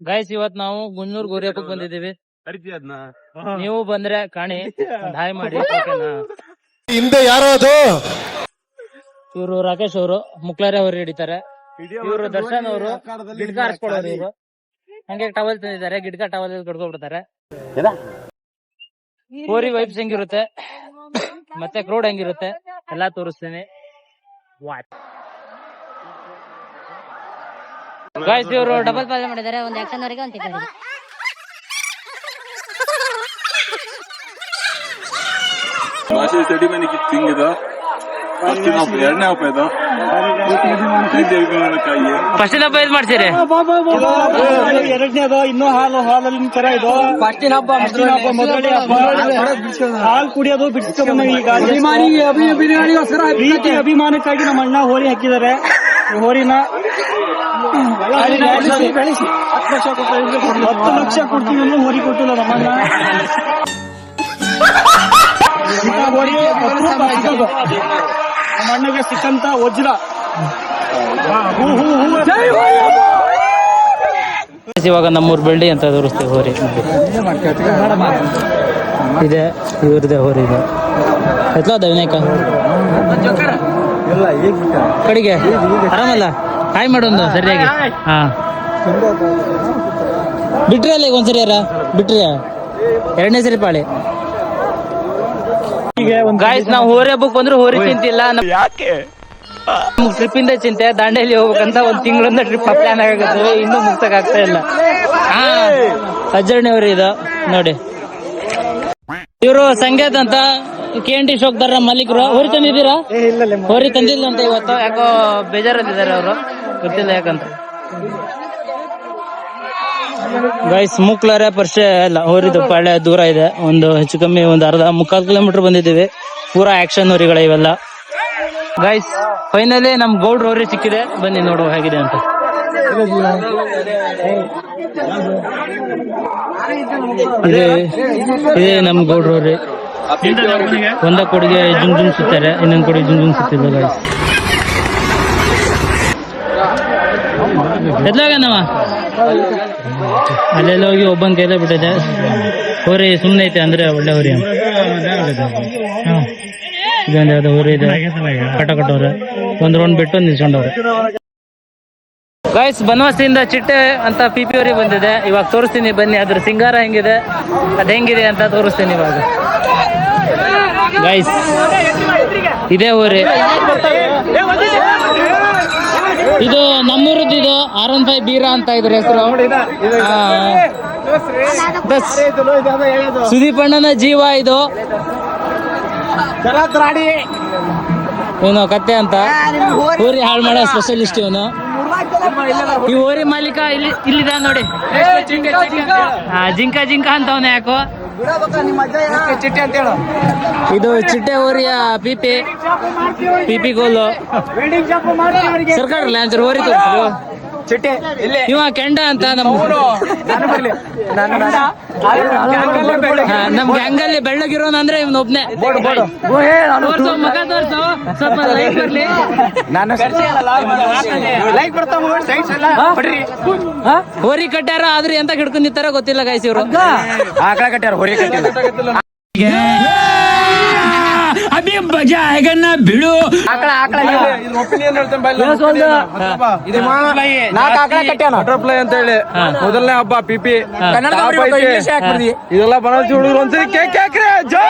Guys ಇವತ್ ನಾವು ಗುನ್ನೂರ್ ಗೋರಿಯಾಕ್ ಬಂದಿದೀವಿ ನೀವು ಬಂದ್ರೆ ಕಾಣಿ. ಹಾಯ್ ಮಾಡಿ. ಹಿಂದೆ. ಯಾರೋ ಅದು? ಇವರು ರಾಕೇಶ್ ಅವರು ಮುಕ್ಲಾರೆ ಅವರು ಹಿಡಿತಾರೆ. ಇವರು ದರ್ಶನ್ ಅವರು ಗಿಡ್ಕ ಹಾರಿಸ್ಕೊಡೋರು ಇವರು. ಹಂಗೆ ಟವಲ್ ತಂದಿದ್ದಾರೆ ಗಿಡ್ಕ ಟವಲ್ ಕಡ್ಕೊಬಿಡ್ತಾರೆ ಹೋರಿ ವೈಬ್ಸ್ ಹೆಂಗಿರುತ್ತೆ? ಮತ್ತೆ ಕ್ರೌಡ್ ಹೆಂಗಿರುತ್ತೆ? ಎಲ್ಲಾ ತೋರಿಸ್ತೀನಿ. ವಾಟ್ ಗಾಯ್ಸ್ ಇವರು ಡಬಲ್ ಪಾಲ್ ಮಾಡಿದ್ದಾರೆ. ಒಂದು ಆಕ್ಷನ್ ಅವರಿಗೆ ಒಂದು ಟಿಕೆಟ್ ಭಾಷೆ ಸ್ಟಡಿ ಮನೆ ಕಿತ್ತು ಹಿಂಗಿದ ಎರಡನೇ ಹಬ್ಬ ಇದು. ಕಾಯಿ ಫಸ್ಟ್ ಹಬ್ಬ ಇದು ಮಾಡ್ತೀರಿ? ಎರಡನೇದು ಇನ್ನೂ ಹಾಲು ಹಾಲಲ್ಲಿ ಕರ ಇದು. ಫಸ್ಟಿನ ಹಬ್ಬ ಫಸ್ಟಿನ ಹಬ್ಬ ಮೊದಲನೇ ಹಬ್ಬ. ಹಾಲು ಕುಡಿಯೋದು ಬಿಡ್ಸ್ಕೊಂಡ್ ಈಗ. ಅಭಿಮಾನಿಗೋಸ್ಕರ ಪ್ರೀತಿ ಅಭಿಮಾನಕ್ಕಾಗಿ ನಮ್ಮ ಅಣ್ಣ ಹೋರಿ ಹಾಕಿದ್ದಾರೆ. ಹೋರಿನ ಹತ್ತು ಲಕ್ಷ ಕೊಡ್ತಾರೆ. ಹತ್ತು ಲಕ್ಷ ಕೊಡ್ತೀವಿ ಅಂದ್ರೆ ಹೋರಿ ಕೊಟ್ಟಿಲ್ಲ ನಮ್ಮನ್ನ ಹೋರಿ. ನಮ್ಮ ಅಣ್ಣಗೆ ಸಿಕ್ಕಂತ ವಜ್ರ. ಇವಾಗ ನಮ್ಮೂರ್ ಬೆಳ್ಳಿ ಅಂತ ತೋರಿಸ್ತೀವಿ ಹೋರಿ. ಇದೆ ಇವ್ರದೇ ಹೋರಿ ಇದೆ. ಆಯ್ತಾ ವಿನಾಯಕ ಕಡೆಗೆ? ಆರಾಮಲ್ಲ? ಕಾಯಿ ಮಾಡೊಂದು ಸರಿಯಾಗಿ. ಹಾ. ಬಿಟ್ರಿ ಅಲ್ಲ ಈಗ ಒಂದ್ಸರಿ ಯಾರ? ಬಿಟ್ರಿ. ಎರಡನೇ ಸರಿ ಪಾಳಿ. ಗಾಯ್ಸ್ ನಾವು ಹೋರಿ ಹಬ್ಬಕ್ ಬಂದ್ರು ಹೋರಿ ಚಿಂತಿಲ್ಲ ಯಾಕೆ? ಟ್ರಿಪ್ ಇಂದ ಚಿಂತೆ ದಾಂಡೇಲಿ ಹೋಗ್ಬೇಕಂತ ಒಂದ್ ತಿಂಗಳಿಂದ ಟ್ರಿಪ್ ಪ್ಲಾನ್ ಆಗತ್ತೆ. ಇನ್ನೂ ಮುಗ್ಸಕ್ ಆಗ್ತಾ ಇಲ್ಲ. ಹಾ. ಅಜ್ಜಣ್ಣಿ ಅವ್ರು ಇದು ನೋಡಿ. ಇವರು ಸಂಗೇತ್ ಅಂತ ಕೆ ಎನ್ ಟಿ ಶೋಕ್ದಾರ ಮಾಲೀಕರು ಹೋರಿ ತಂದಿದ್ದೀರಾ ಹೋರಿ ತಂದಿಲ್ಲ ಅಂತ ಇವತ್ತು ಯಾಕೋ ಬೇಜಾರಲ್ಲಿದ್ದಾರೆ ಅವರು ಗೊತ್ತಿಲ್ಲ ಯಾಕಂತ ಗೈಸ್ ಮುಕ್ಲಾರೆ ಪರಿಚಯ ಇಲ್ಲ ಹೋರಿದು ಪಾಳೆ ದೂರ ಇದೆ ಒಂದು ಹೆಚ್ಚು ಕಮ್ಮಿ ಒಂದು ಅರ್ಧ ಮುಕ್ಕಾಲು ಕಿಲೋಮೀಟರ್ ಬಂದಿದ್ದೀವಿ ಪೂರಾ ಆಕ್ಷನ್ ಹೋರಿಗಳ ಇವೆಲ್ಲ ಗೈಸ್ ಫೈನಲಿ ನಮ್ ಗೌಡ್ರ ಹೋರಿ ಸಿಕ್ಕಿದೆ ಬನ್ನಿ ನೋಡುವ ಹೇಗಿದೆ ಅಂತ ಇದೆ ಇದೆ ನಮ್ ಗೌಡ್ರ ಹೋರಿ ಒಂದ ಕೊಡುಗೆ ಜುಮ್ ಜುಮ್ ಸುತ್ತಾರೆ ಇನ್ನೊಂದ್ ಕೊಡುಗೆ ಜುಮ್ ಜುಮ್ ಸುತ್ತಿದ್ದ ಎದ್ಲಾಗನವ ಅಲ್ಲೆಲ್ಲ ಹೋಗಿ ಒಬ್ಬನ್ ಕೈಲೇ ಬಿಟ್ಟಿದೆ ಹೋರಿ ಸುಮ್ನೆ ಐತೆ ಅಂದ್ರೆ ಒಳ್ಳೆ ಹೋರಿ. ಇದೊಂದು ಯಾವ್ದೋ ಹೋರಿ ಇದೆ. ಕಟ ಕಟ್ಟವ್ರೆ ಒಂದ್ ರೌಂಡ್ ಬಿಟ್ಟು ನಿಲ್ಸ್ಕೊಂಡವ್ರೆ. ಗಾಯ್ಸ್ ಬನವಾಸಿಯಿಂದ ಚಿಟ್ಟೆ ಅಂತ ಪಿ ಪಿ ಅವರಿಗೆ ಬಂದಿದೆ. ಇವಾಗ ತೋರಿಸ್ತೀನಿ ಬನ್ನಿ. ಅದ್ರ ಸಿಂಗಾರ ಹೆಂಗಿದೆ ಅದು ಹೆಂಗಿದೆ ಅಂತ ತೋರಿಸ್ತೀನಿ ಇವಾಗ. ಗಾಯ್ಸ್ ಇದೇ ಊರಿ. ಇದು ನಮ್ಮೂರದ್ದು ಇದು ಆರ್ ಒನ್ ಫೈವ್ ಬೀರಾ ಅಂತ ಇದ್ರ ಹೆಸರು. ಸುದೀಪ್ ಅಣ್ಣನ ಜೀವ ಇದು. ಇವನು ಕತ್ತೆ ಅಂತ. ಊರಿ ಹಾಳು ಮಾಡೋ ಸ್ಪೆಷಲಿಸ್ಟ್ ಇವನು. ಈ ಊರಿ ಮಾಲೀಕ ಇಲ್ಲಿ ಇಲ್ಲಿದ ನೋಡಿ. ಜಿಂಕ ಜಿಂಕ. ಅಂತವನ ಯಾಕೋ. ಇದು ಚಿಟ್ಟೆ ಓರಿಯ ಪಿಪಿ ಪಿಪಿ ಗೋಲು. ಸರ್ಕಾರ ಲಾಂಚರ್ ಹೋರಿ ಇಲ್ಲಿ. ಇವ ಕೆಂಡ ಅಂತ ನಮ್ಮ ಹಾ, ನಮ್ ಗ್ಯಾಂಗಲ್ಲಿ ಬೆಳ್ಳಗಿರೋನ್ ಅಂದ್ರೆ ಇವ್ನ ಒಬ್ನೇ. ತೋರ್ಸು ಮಗ ತೋರ್ಸು. ಸ್ವಲ್ಪ ಲೈಕ್ ಬರ್ಲಿ. ಹಾ? ಹೋರಿ ಕಟ್ಟಾರ ಆದ್ರೆ ಎಂತ ಹಿಡ್ಕೊಂಡ್ ನಿಂತಾರ ಗೊತ್ತಿಲ್ಲ ಗಾಯ್ಸ್ ಇವ್ರು. ಆಕಳ ಕಟ್ಟಾರ ಹೋರಿ ಕಟ್ಟಿಲ್ಲ ಮಜಾ ಆಗನ್ನ ಬಿಡು. ಆಕಳ ಆಕಳ ಬಟರ್ಫ್ಲೈ ಅಂತ ಹೇಳಿ. ಮೊದಲನೇ ಹಬ್ಬ ಪಿಪಿ ಇದೆಲ್ಲ ಬನಸಿ ಹುಡುಗರು ಒಂದ್ಸರಿ ಕೇಕ್ ಹಾಕ್ರಿ ಜೋ!